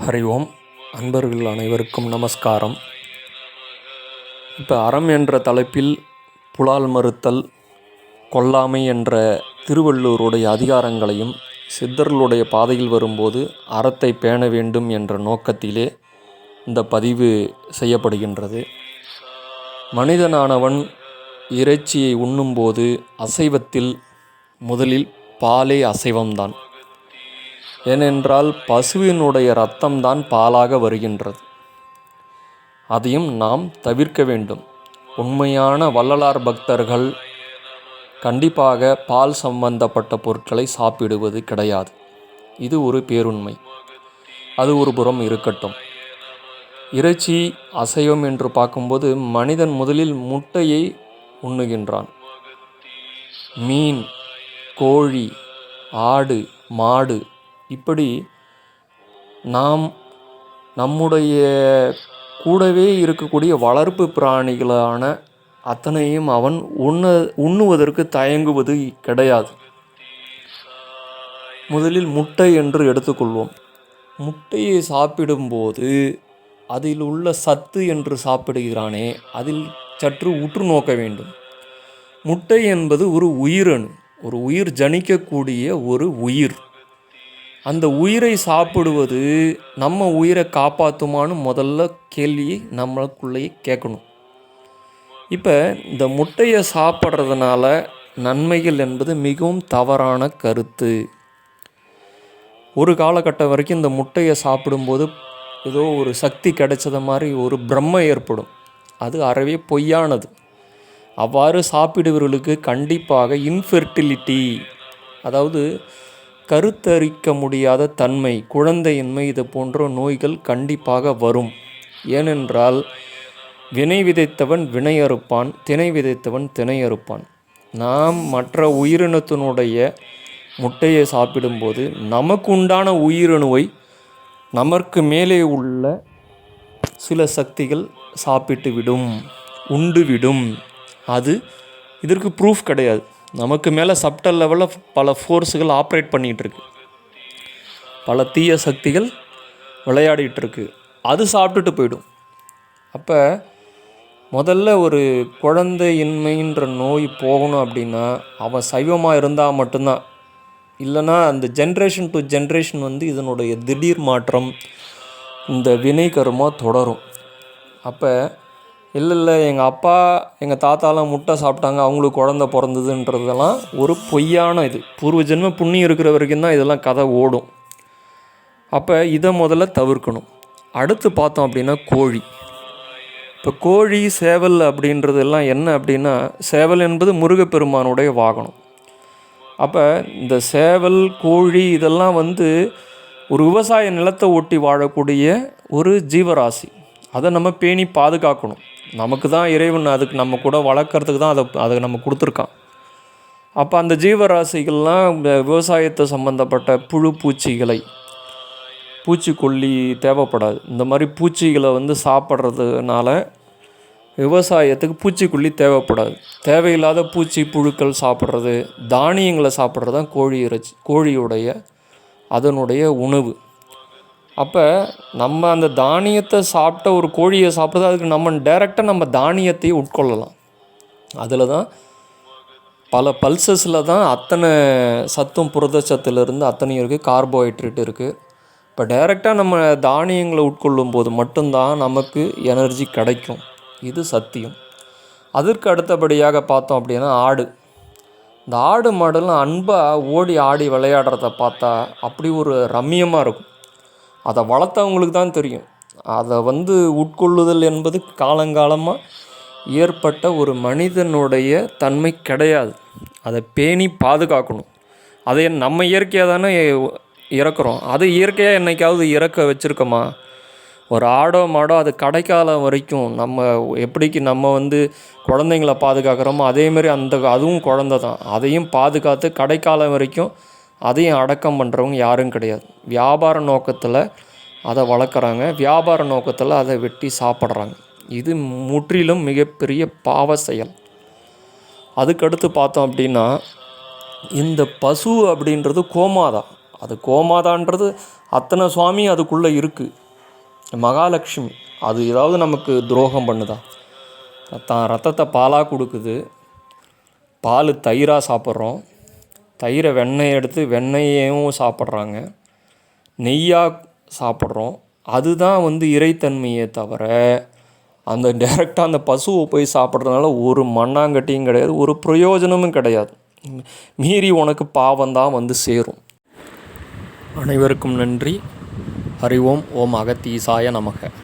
ஹரி ஓம். அன்பர்கள் அனைவருக்கும் நமஸ்காரம். இப்போ அறம் என்ற தலைப்பில் புலால் மறுத்தல் கொல்லாமை என்ற திருவள்ளூருடைய அதிகாரங்களையும் சித்தர்களுடைய பாதையில் வரும்போது அறத்தை பேண வேண்டும் என்ற நோக்கத்திலே இந்த பதிவு செய்யப்படுகின்றது. மனிதனானவன் இறைச்சியை உண்ணும்போது அசைவத்தில் முதலில் பாலே அசைவம்தான். ஏனென்றால் பசுவினுடைய இரத்தம்தான் பாலாக வருகின்றது. அதையும் நாம் தவிர்க்க வேண்டும். உண்மையான வள்ளலார் பக்தர்கள் கண்டிப்பாக பால் சம்பந்தப்பட்ட பொருட்களை சாப்பிடுவது கிடையாது. இது ஒரு பேருண்மை. அது ஒரு புறம் இருக்கட்டும். இறைச்சி அசைவம் என்று பார்க்கும்போது மனிதன் முதலில் முட்டையை உண்ணுகின்றான். மீன் கோழி ஆடு மாடு இப்படி நாம் நம்முடைய கூடவே இருக்கக்கூடிய வளர்ப்பு பிராணிகளான அத்தனையும் அவன் உண்ண உண்ணுவதற்கு தயங்குவது கிடையாது. முதலில் முட்டை என்று எடுத்துக்கொள்வோம். முட்டையை சாப்பிடும்போது அதில் உள்ள சத்து என்று சாப்பிடுகிறானே அதில் சற்று உற்று நோக்க வேண்டும். முட்டை என்பது ஒரு உயிரணு ஒரு உயிர் ஜனிக்கக்கூடிய ஒரு உயிர். அந்த உயிரை சாப்பிடுவது நம்ம உயிரை காப்பாற்றுமான்னு முதல்ல கேள்வியை நம்மளுக்குள்ளேயே கேட்கணும். இப்போ இந்த முட்டையை சாப்பிட்றதுனால நன்மைகள் என்பது மிகவும் தவறான கருத்து. ஒரு காலகட்டம் வரைக்கும் இந்த முட்டையை சாப்பிடும்போது ஏதோ ஒரு சக்தி கிடைச்சத மாதிரி ஒரு பிரம்மை ஏற்படும். அது அறவே பொய்யானது. அவ்வாறு சாப்பிடுபவர்களுக்கு கண்டிப்பாக இன்ஃபெர்டிலிட்டி அதாவது கருத்தரிக்க முடியாத தன்மை குழந்தையின்மை இது போன்ற நோய்கள் கண்டிப்பாக வரும். ஏனென்றால் வினை விதைத்தவன் வினை அறுப்பான் திணை விதைத்தவன் திணை அறுப்பான் நாம் மற்ற உயிரினத்தினுடைய முட்டையை சாப்பிடும்போது நமக்கு உண்டான உயிரணுவை நமக்கு மேலே உள்ள சில சக்திகள் சாப்பிட்டு விடும் உண்டு விடும் அது இதற்கு ப்ரூஃப் கிடையாது. நமக்கு மேலே சப்டல் லெவலில் பல ஃபோர்ஸுகள் ஆப்ரேட் பண்ணிகிட்ருக்கு பல தீய சக்திகள் விளையாடிகிட்ருக்கு அது சாப்பிட்டுட்டு போயிடும். அப்போ முதல்ல ஒரு குழந்தையின்மைன்ற நோய் போகணும் அப்படின்னா அவன் சைவமாக இருந்தால் மட்டும்தான். இல்லைன்னா அந்த ஜென்ரேஷன் டு ஜென்ரேஷன் வந்து இதனுடைய திடீர் மாற்றம் இந்த வினை கருமா தொடரும். அப்போ இல்லை இல்லை எங்கள் அப்பா எங்கள் தாத்தாலாம் முட்டை சாப்பிட்டாங்க அவங்களுக்கு குழந்த பிறந்ததுன்றதெல்லாம் ஒரு பொய்யான இது. பூர்வ ஜென்ம புண்ணியம் இருக்கிற வரைக்கும் தான் இதெல்லாம் கதை ஓடும். அப்போ இதை முதல்ல தவிர்க்கணும். அடுத்து பார்த்தோம் அப்படின்னா கோழி. இப்போ கோழி சேவல் அப்படின்றதெல்லாம் என்ன அப்படின்னா சேவல் என்பது முருகப்பெருமானுடைய வாகனம். அப்போ இந்த சேவல் கோழி இதெல்லாம் வந்து ஒரு விவசாய நிலத்தை ஒட்டி வாழக்கூடிய ஒரு ஜீவராசி. அதை நம்ம பேணி பாதுகாக்கணும். நமக்கு தான் இறைவன் அதுக்கு நம்ம கூட வளர்க்குறதுக்கு தான் அதை அதை நம்ம கொடுத்துருக்கான். அப்போ அந்த ஜீவராசிகள்லாம் இந்த விவசாயத்தை சம்மந்தப்பட்ட புழு பூச்சிகளை பூச்சிக்கொல்லி தேவைப்படாது. இந்த மாதிரி பூச்சிகளை வந்து சாப்பிட்றதுனால விவசாயத்துக்கு பூச்சிக்கொல்லி தேவைப்படாது. தேவையில்லாத பூச்சி புழுக்கள் சாப்பிட்றது தானியங்களை சாப்பிட்றது தான் கோழி இறைச்சி கோழியுடைய அதனுடைய உணவு. அப்போ நம்ம அந்த தானியத்தை சாப்பிட்ட ஒரு கோழியை சாப்பிட்றது அதுக்கு நம்ம டைரெக்டாக நம்ம தானியத்தையும் உட்கொள்ளலாம். அதில் தான் பல பல்சஸில் தான் அத்தனை சத்தும் புரதச்சத்துலேருந்து அத்தனையும் இருக்குது கார்போஹைட்ரேட் இருக்குது இப்போ டைரெக்டாக நம்ம தானியங்களை உட்கொள்ளும் போது மட்டும்தான் நமக்கு எனர்ஜி கிடைக்கும். இது சத்தியம். அதற்கு அடுத்தபடியாக பார்த்தோம் அப்படின்னா ஆடு. இந்த ஆடு மாடெல்லாம் அன்பாக ஓடி ஆடி விளையாடுறத பார்த்தா அப்படி ஒரு ரம்மியமாக இருக்கும். அதை வளர்த்தவங்களுக்கு தான் தெரியும். அதை வந்து உட்கொள்ளுதல் என்பது காலங்காலமாக ஏற்பட்ட ஒரு மனிதனுடைய தன்மை கிடையாது. அதை பேணி பாதுகாக்கணும். அதை நம்ம இயற்கையாக தானே இறக்குறோம். அது இயற்கையாக என்னைக்காவது இறக்க வச்சுருக்கோமா? ஒரு ஆடோ மாடோ அது கடைக்காலம் வரைக்கும் நம்ம எப்படிக்கு நம்ம வந்து குழந்தைங்கள பாதுகாக்கிறோமோ அதேமாரி அந்த அதுவும் குழந்த தான். அதையும் பாதுகாத்து கடைக்காலம் வரைக்கும் அதையும் அடக்கம் பண்ணுறவங்க யாரும் கிடையாது. வியாபார நோக்கத்தில் அதை வளர்க்குறாங்க. வியாபார நோக்கத்தில் அதை வெட்டி சாப்பிட்றாங்க. இது முற்றிலும் மிகப்பெரிய பாவ செயல். அதுக்கடுத்து பார்த்தோம் அப்படின்னா இந்த பசு அப்படின்றது கோமாதா. அது கோமாதான்றது அத்தனை சுவாமி அதுக்குள்ளே இருக்குது மகாலட்சுமி. அது ஏதாவது நமக்கு துரோகம் பண்ணுதா? தான் ரத்தத்தை பாலாக கொடுக்குது. பால் தயிராக சாப்பிட்றோம். தயிரை வெண்ணெய் எடுத்து வெண்ணெயையும் சாப்பிட்றாங்க. நெய்யாக சாப்பிட்றோம். அதுதான் வந்து இறைத்தன்மையே தவிர அந்த டேரெக்டாக அந்த பசுவை போய் சாப்பிட்றதுனால ஒரு மண்ணாங்கட்டியும் கிடையாது ஒரு பிரயோஜனமும் கிடையாது. மீறி உனக்கு பாவம்தான் வந்து சேரும். அனைவருக்கும் நன்றி. ஹரி ஓம் ஓம் அகத்தீசாய நமக.